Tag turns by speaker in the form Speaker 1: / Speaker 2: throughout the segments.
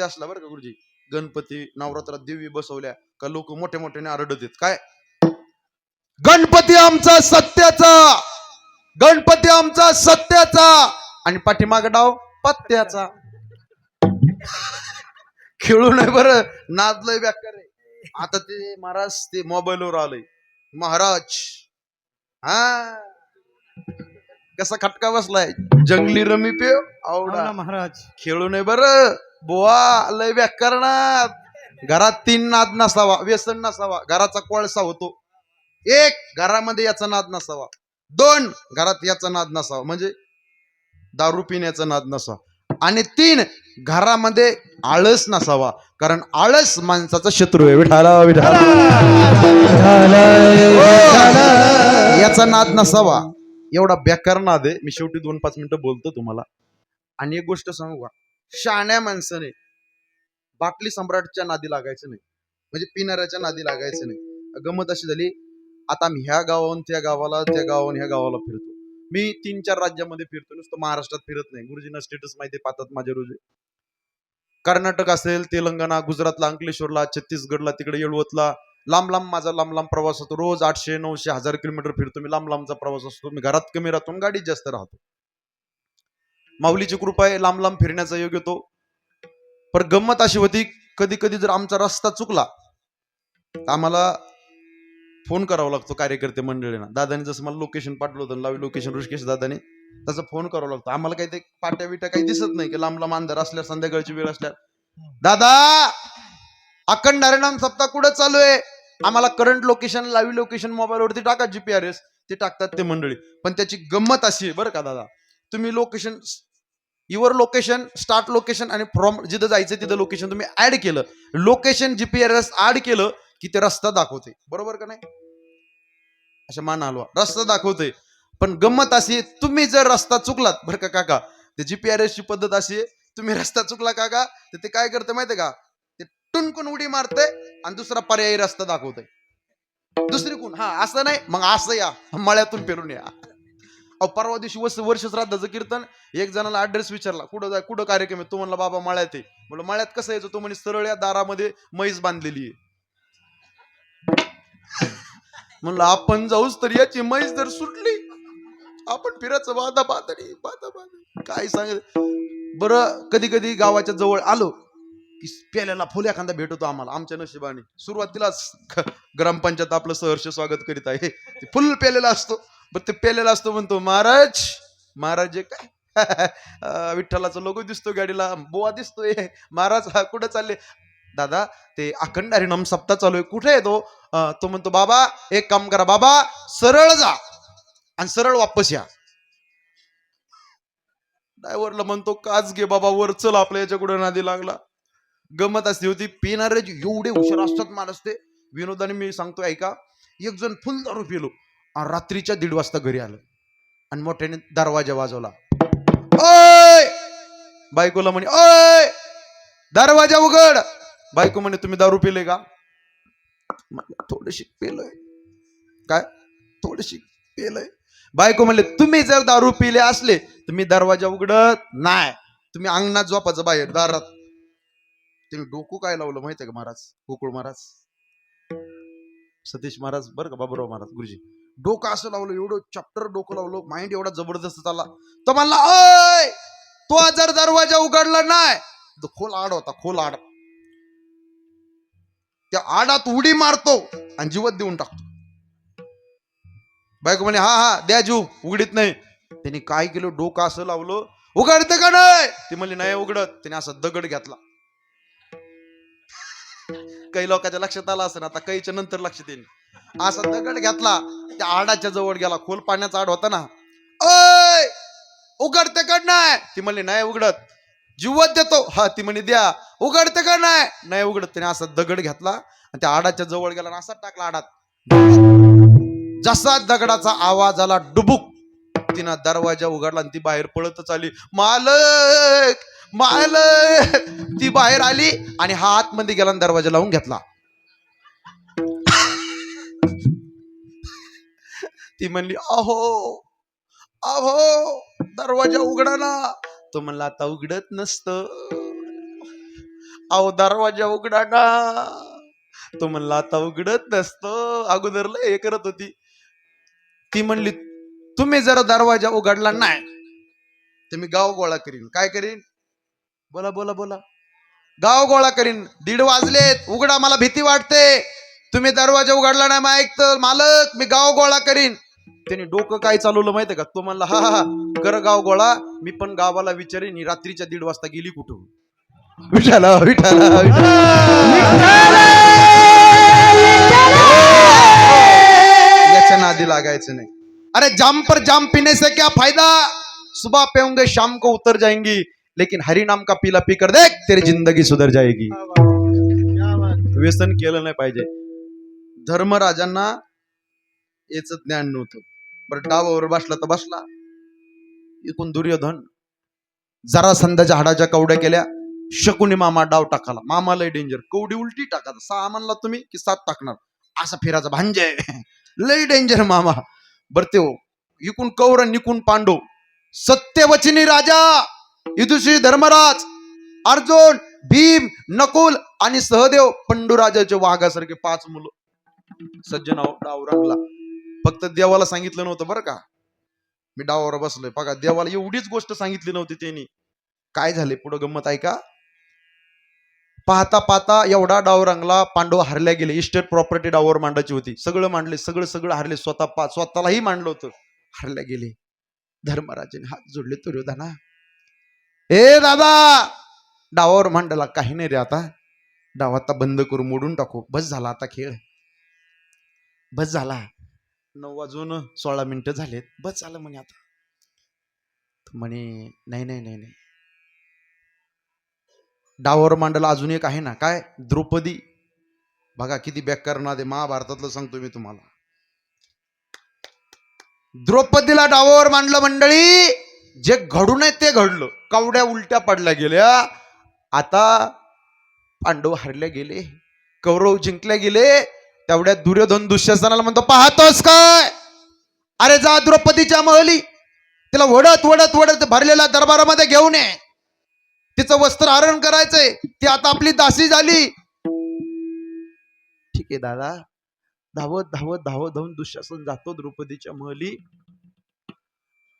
Speaker 1: असला बरं का गुरुजी? गणपती नवरात्रात देवी बसवल्या का लोक मोठ्या मोठ्याने आरडत आहेत? काय? गणपती आमचा सत्याचा! गणपती आमचा सत्याचा! आणि पाठीमाग डाव पत्त्याचा. खेळू नये बरं. नादलय व्याकर आता ते महाराज ते मोबाईलवर आलंय. महाराज! हा? कसा खटका बसलाय? जंगली रमी पे आवडा.
Speaker 2: महाराज.
Speaker 1: खेळू नये बर. बुवा लय नाद घरात तीन नाद नसावा व्यसन नसावा घराचा कोळसा होतो. एक घरामध्ये याचा नाद नसावा. दोन घरात याचा नाद नसावा. म्हणजे दारू पिण्याचा नाद नसावा. आणि तीन घरामध्ये आळस नसावा. कारण आळस माणसाचा शत्रू आहे. विठाला विठाला. याचा नाद नसावा. एवढा बेकार नाद आहे. मी शेवटी दोन पाच मिनिटं बोलतो तुम्हाला. आणि एक गोष्ट सांगू का? शाण्या माणसाने बाटली सम्राटच्या नादी लागायचं नाही. म्हणजे पिणाऱ्याच्या नादी लागायचं नाही. गमत अशी झाली आता मी ह्या गावाहून त्या गावाला त्या गावाहून ह्या गावाला फिरतो. मी तीन चार राज्यामध्ये फिरतो नुसतं महाराष्ट्रात फिरत नाही. गुरुजींना स्टेटस माहिती आहे, पाहतात माझे रोजे. कर्नाटक असेल तेलंगणा गुजरातला अंकलेश्वरला छत्तीसगडला तिकडे येळवतला लांब लांब माझा लांब लांब प्रवास होतो. रोज आठशे नऊशे हजार किलोमीटर फिरतो मी. लांब लांबचा प्रवास असतो. मी घरात कमी राहतो गाडीत जास्त राहतो. माऊलीची कृपा आहे लांब लांब फिरण्याचा योग येतो. पर गंमत अशी होती कधी कधी जर आमचा रस्ता चुकला तर आम्हाला फोन करावा लागतो कार्यकर्ते मंडळींना. दादाने जसं मला लोकेशन पाठवलं होतं लावी लोकेशन ऋषिकेश दादाने त्याचा फोन करावा लागतो. आम्हाला काही ते पाट्या बिट्या काही दिसत नाही की लांब लांब अंधार असल्या संध्याकाळची वेळ असल्या दादा! अखंड हरिणाम सप्ताह कुठं चालू आहे? आम्हाला करंट लोकेशन लाईव्ह लोकेशन मोबाईलवरती टाका जीपीआरएस ते टाकतात ते मंडळी. पण त्याची गंमत अशी आहे बरं का दादा. तुम्ही location your location start location आणि फ्रॉम जिथं जायचं तिथं लोकेशन तुम्ही ऍड केलं. लोकेशन जीपीआरएस ऍड केलं की ते रस्ता दाखवते. बरोबर का नाही? अशा मान हलवा. रस्ता दाखवते. पण गंमत अशी आहे, तुम्ही जर रस्ता चुकलात बरं का काका. ते जीपीआरएस ची पद्धत अशी आहे तुम्ही रस्ता चुकला काका तर ते काय करते माहितीये का? टुनकून उडी मारते आणि दुसरा पर्यायी रस्ता दाखवते दुसरी कोण? हा असं नाही. मग असं या. मळ्यातून फिरून या. अहो परवा दिवशी वस वर्ष श्राद्धाचं कीर्तन. एक जणाला ऍड्रेस विचारला कुठं जाय कुठं कार्यक्रम आहे? तो म्हणला बाबा मळ्यात आहे. म्हणलं मळ्यात कसं यायचं? तो म्हणे सरळ या दारामध्ये म्हैस बांधलेली आहे. म्हणलं आपण जाऊच तर याची म्हैस जर सुटली आपण फिरायचं बाधा बाधडी बाधा बाधा काय सांग बरं कधी कधी गावाच्या जवळ आलो. की पेल्याला फुल एखादा भेटतो आम्हाला आमच्या नशिबाने. सुरुवातीलाच ग्रामपंचायत आपलं सहर्ष स्वागत करीत आहे. ते फुल पेलेला असतो. बरं ते पेलेला असतो म्हणतो महाराज महाराज जे काय? विठ्ठलाचा लोगो दिसतो गाडीला बोवा दिसतोय. महाराज हा कुठं चालले? दादा ते अखंड हरिणाम सप्ताह चालू आहे. कुठे आहे तो? तो म्हणतो बाबा एक काम करा बाबा सरळ जा आणि सरळ वापस या. ड्रायव्हरला म्हणतो काच घे बाबा वर चल आपल्या याच्याकडे नादी लागला. गमत असली होती. पिणारे जे एवढे हुशार असतात माणस ते विनोदाने मी सांगतो ऐका. एक जण फुल दारू पिलो आणि रात्रीच्या दीड वाजता घरी आलं. आणि मोठ्याने दरवाजा वाजवला. ओय! बायकोला म्हणे ओय! दरवाजा उघड. बायको म्हणे तुम्ही दारू पिले का? थोडीशी पेलोय. काय? थोडीशी पेलय. बायको म्हणले तुम्ही जर दारू पिले असले तर मी दरवाजा उघडत नाही. तुम्ही अंगणात झोपाचं बाहेर दारात. तुम्ही डोकं काय लावलं माहितीये का महाराज? गोकुळ महाराज? सतीश महाराज बरं का बाबूराव महाराज गुरुजी. डोकं असं लावलं एवढं चॅप्टर डोकं लावलं माइंड एवढा जबरदस्त चालला. तर म्हणला अय तो जर दरवाजा उघडला नाही तो खोल आड होता खोल आड. त्या आडात उडी मारतो आणि जीवत देऊन टाकतो. बायको म्हणे हा हा द्या जीव उघडीत नाही. त्यांनी काय केलं? डोकं असं लावलं उघडतं का नाही? ती म्हणली नाही उघडत. त्याने असा दगड घेतला. काही लोकांच्या लक्षात आलं असेल आता काहीच्या नंतर लक्षात येईल असा दगड घेतला त्या आडाच्या जवळ गेला खोल पाण्याचा आड होता ना. अय उघडते का नाही? ती म्हणली नाही उघडत. जीवत देतो. हा ती म्हणे द्या. उघडते का नाही? नाही उघडत. त्याने असा दगड घेतला आणि त्या आडाच्या जवळ गेला आणि असा टाकला आडात. जसा दगडाचा आवाज आला डुबुक तिनं दरवाजा उघडला आणि ती बाहेर पळतच आली. मालक! माल ती बाहेर आली आणि हा आतमध्ये गेला आणि दरवाजा लावून घेतला. ती म्हणली अहो! अहो! दरवाजा उघडा ना तो म्हणला आता उघडत नसतं. अहो दरवाजा उघडा ना तो म्हणला आता उघडत नसत. अगोदर लय हे करत होती. ती म्हणली तुम्ही जर दरवाजा उघडला नाही तर मी गाव गोळा करीन. काय करीन? बोला बोला बोला. गाव गोळा करीन. दीड वाजलेत. उघडा मला भीती वाटते. तुम्ही दरवाजा उघडला नाही मग ऐकतं मालक मी गाव गोळा करीन. त्याने डोकं काय चालवलं माहितीये का? तो म्हणला हा हा हा, कर गाव गोळा. मी पण गावाला विचारीन. रात्रीच्या दीड वाजता गेली कुठून? विठाला विठाला याच्या नादी लागायचं नाही. अरे जाम पर जाम पीने से क्या फायदा सुबह पेऊंगे शाम को उतर जाएंगी. लेकिन हरी नाम का पीला पी कर देख तेरी जिंदगी सुधर जाएगी। व्यसन केलं नाही पाहिजे. धर्मराजांना याच ज्ञान नव्हतं. बरं डावावर बसला तर बसला. एकूण दुर्योधन जरा संध्याच्या हाडाच्या कवड्या केल्या. शकुनी मामा डाव टाकाला. मामा लय डेंजर कवडी उलटी टाका सहा म्हणला तुम्ही की सात टाकणार. असा फिराचा भांजे. लय डेंजर मामा. बर ते इकून कौर निकून पांडव. सत्यवचनी राजा. युधिष्ठिर धर्मराज अर्जुन भीम नकुल आणि सहदेव पंडुराजाचे वाघासारखे पाच मुलं. सज्जन डाव रंगला. फक्त देवाला सांगितलं नव्हतं बरं का. मी डावावर बसलोय. बघा देवाला एवढीच गोष्ट सांगितली नव्हती त्यांनी. काय झाले? पुढं गंमत ऐका पाहता पाहता एवढा डाव रंगला पांडव हरल्या गेले. इस्टेट प्रॉपर्टी डावावर मांडायची होती. सगळं मांडले सगळं सगळं हरले. स्वतः पा स्वतःलाही मांडलं होतं. हरल्या गेले. धर्मराजाने हात जोडले दुर्योधना. ए दादा! डावावर मांडला काही नाही रे आता. डाव आता बंद करू मोडून टाकू. बस झाला आता खेळ. बस झाला. नऊ वाजून सोळा मिनिटं झालेत. बस झालं म्हणे आता. म्हणे नाही नाही नाही नाही. डावावर मांडला अजून एक आहे ना. काय? द्रौपदी. बघा किती बेकार ना दे महाभारतातलं सांगतो मी तुम्हाला. द्रौपदीला डावावर मांडलं मंडळी. जे घडू नये ते घडलं. कवड्या उलट्या पडल्या गेल्या. आता पांडव हरले गेले. कौरव जिंकले गेले. तेवढ्या दुर्योधन दुःशासनाला म्हणतो पाहतोस काय? अरे जा द्रौपदीच्या महली. तिला वडत वडत वडत भरलेल्या दरबारामध्ये घेऊन ये. तिचं वस्त्र हरण करायचंय. ती आता आपली दासी झाली. ठीक आहे दादा. धावत धावत धावत धावून दुःशासन जातो द्रौपदीच्या महली.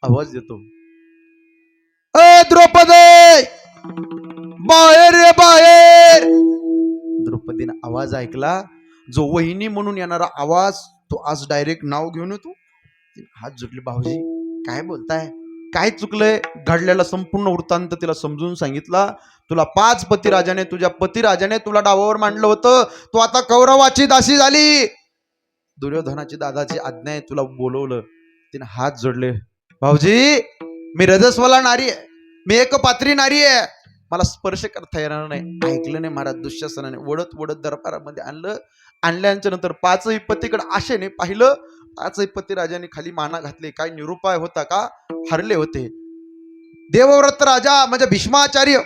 Speaker 1: आवाज देतो. द्रौपदी! बाहेर रे बाहेर! द्रौपदीने आवाज ऐकला. जो वहिनी म्हणून येणारा आवाज तो आज डायरेक्ट नाव घेऊन येतो. हात जोडले भाऊजी काय बोलताय? काय चुकलंय? घडलेला संपूर्ण वृत्तांत तिला समजून सांगितला. तुला पाच पतिराजाने तुझ्या पतिराजाने तुला डावावर मांडलं होतं. तू आता कौरवाची दासी झाली. दुर्योधनाची दादाची आज्ञा आहे तुला बोलवलं. तिने हात जोडले. भाऊजी मी रजस्वला नारी आहे. मी एक पात्री नारी आहे. मला स्पर्श करता येणार नाही. ऐकलं नाही महाराज दुःशासनाने ओढत ओढत दरबारामध्ये आणलं. आणल्याच्या नंतर पाचही पतीकडे आशेने पाहिलं. पाचही पती राजाने खाली माना घातले. काय निरुपाय होता का? हरले होते. देवव्रत राजा म्हणजे भीष्माचार्य.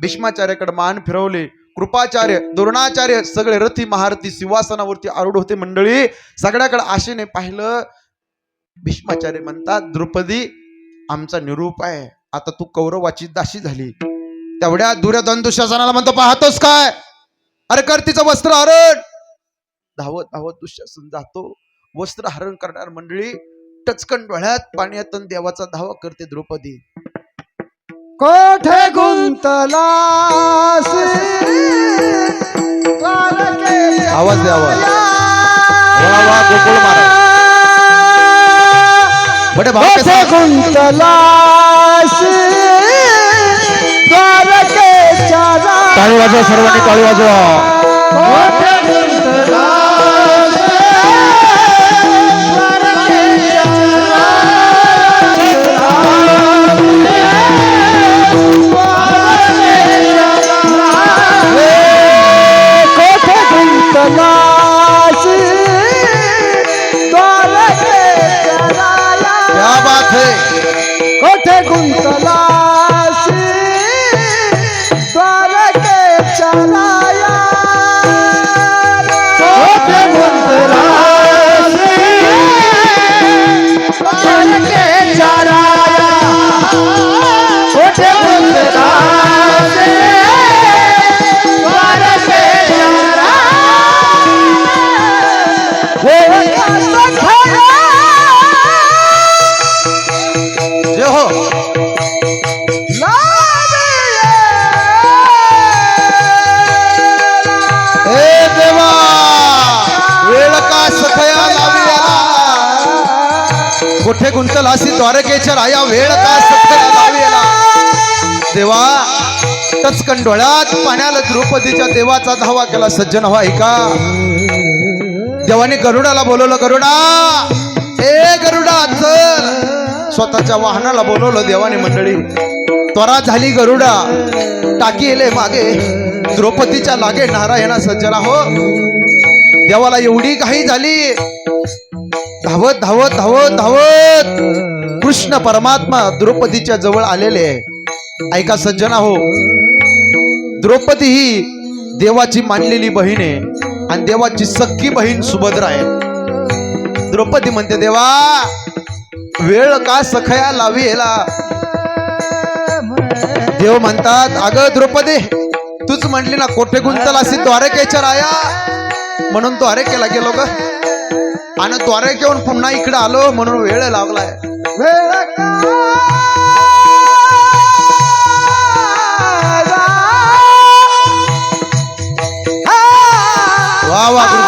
Speaker 1: भीष्माचार्याकडे मान फिरवले. कृपाचार्य द्रोणाचार्य सगळे रथी महारथी सिंहासनावरती आरूढ होते मंडळी. सगळ्याकडे आशेने पाहिलं. भीष्माचार्य म्हणतात द्रुपदी आमचा निरूप आहे. आता तू कौरवाची दाशी झाली. तेवढ्या दुर्योधन दुःशासनाला म्हणतो पाहतोस काय? अरे कर तिचं वस्त्र हरण. धावत धावत दुःशासन जातो. वस्त्र हरण करणार मंडळी टचकन डोळ्यात पाण्यात देवाचा धावा करते द्रौपदी.
Speaker 2: कोठे गुंतला
Speaker 1: आवाज दे आवाज. वा वा गोकुळ महाराज. बडे भाव के
Speaker 2: कोठे
Speaker 1: साथ.
Speaker 2: गुंतला
Speaker 1: टाळी वाजवा सर्वांनी टाळी वाजवा बात है?
Speaker 2: कोठे गुंतला कोठे
Speaker 1: गुंतलासी द्वारकेच्या राया वेळ का देवा टचकन डोळ्यात पाण्याला द्रौपदीच्या देवाचा धावा केला सज्जन हवा ऐका देवाने गरुडाला बोलवलं गरुडा ए गरुडा चल. स्वतःच्या वाहनाला बोलवलं देवाने मंडळी. त्वरा झाली गरुडा टाकी येले मागे. द्रौपदीच्या लागे नारायणा सज्जना हो देवाला एवढी काही झाली धावत धावत धावत धावत. कृष्ण परमात्मा द्रौपदीच्या जवळ आलेले आहे. ऐका सज्जना हो द्रौपदी ही देवाची मानलेली बहीण आहे आणि देवाची सख्खी बहीण सुभद्रा आहे. द्रौपदी म्हणते देवा वेळ का सखया लावी याला देव म्हणतात अगं द्रौपदी तूच म्हणली ना कोठे गुंतल असे द्वारकेच्या राया? म्हणून तो अरे केला गेलो ग. आणि द्वारकेहून पुन्हा इकडे आलो म्हणून वेळ लागलाय.
Speaker 2: वेळ
Speaker 1: वा वा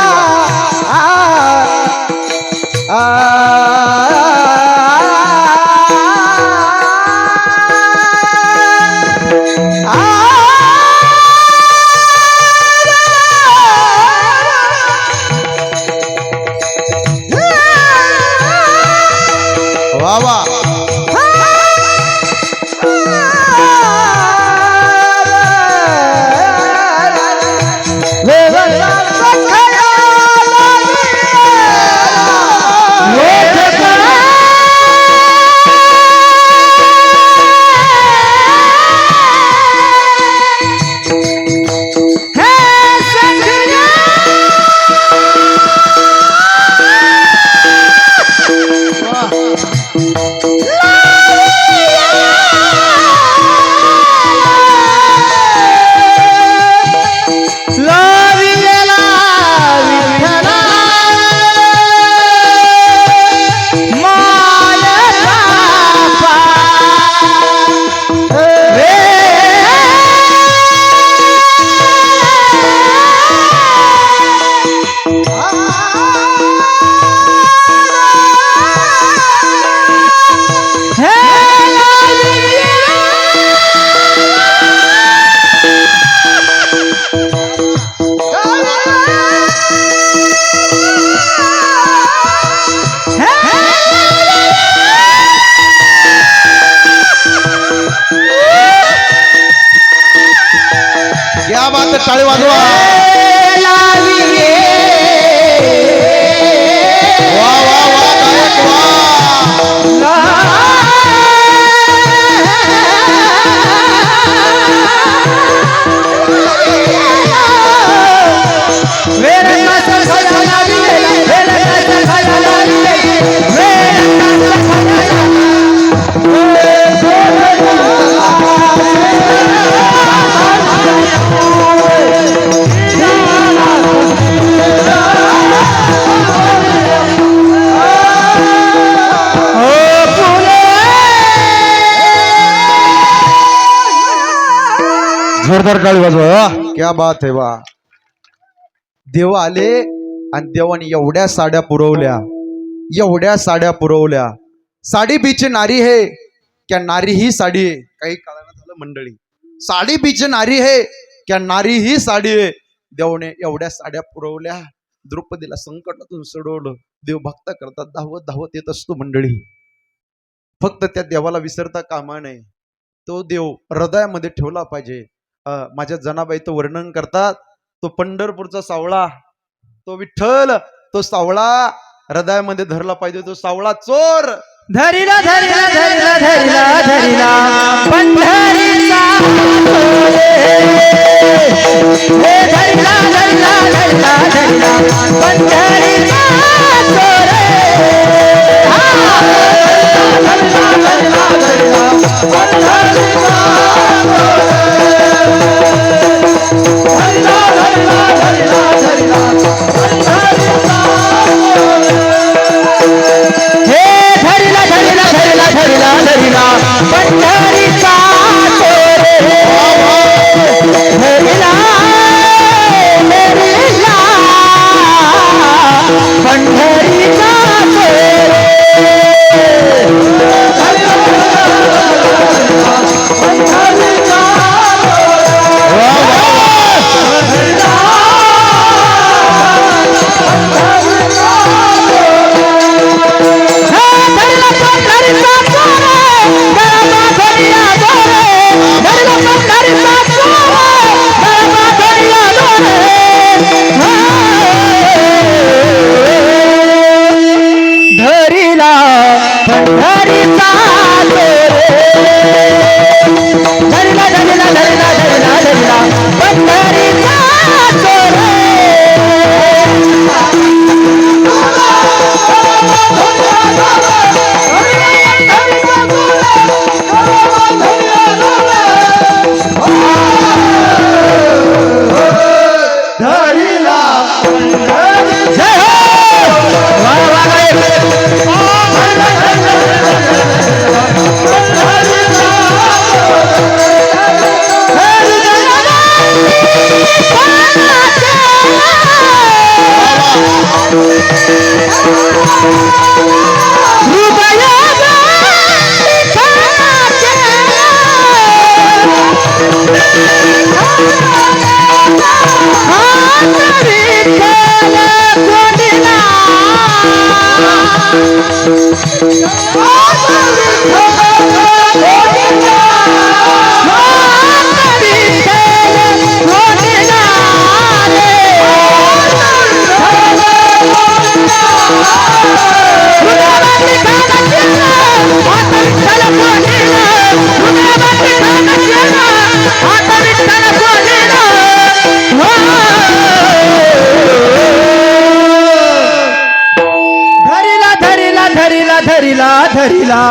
Speaker 1: बात टाळी जोरदार टाळी वाजवा क्या बात आहे वा देव आले आणि देवाने एवढ्या साड्या पुरवल्या. एवढ्या साड्या पुरवल्या. साडी बीच नारी हे. क्या नारी ही साडी आहे काही काळानं झालं मंडळी. साडी बीच नारी हे. क्या नारी ही साडी आहे देवाने एवढ्या साड्या पुरवल्या. द्रौपदीला संकटातून सोडवलं. देव भक्त करतात. धावत धावत येत असतो मंडळी. फक्त त्या देवाला विसरता कामा नये. तो देव हृदयामध्ये ठेवला पाहिजे. माझ्या जनाबाई तो वर्णन करतात तो पंढरपूरचा सावळा तो विठ्ठल तो सावळा हृदयामध्ये धरला पाहिजे तो सावळा चोर.
Speaker 2: धरिला धरिला धरिला धरिला धरिला पंढरीचा দিলাম হ্যাঁ, धरिला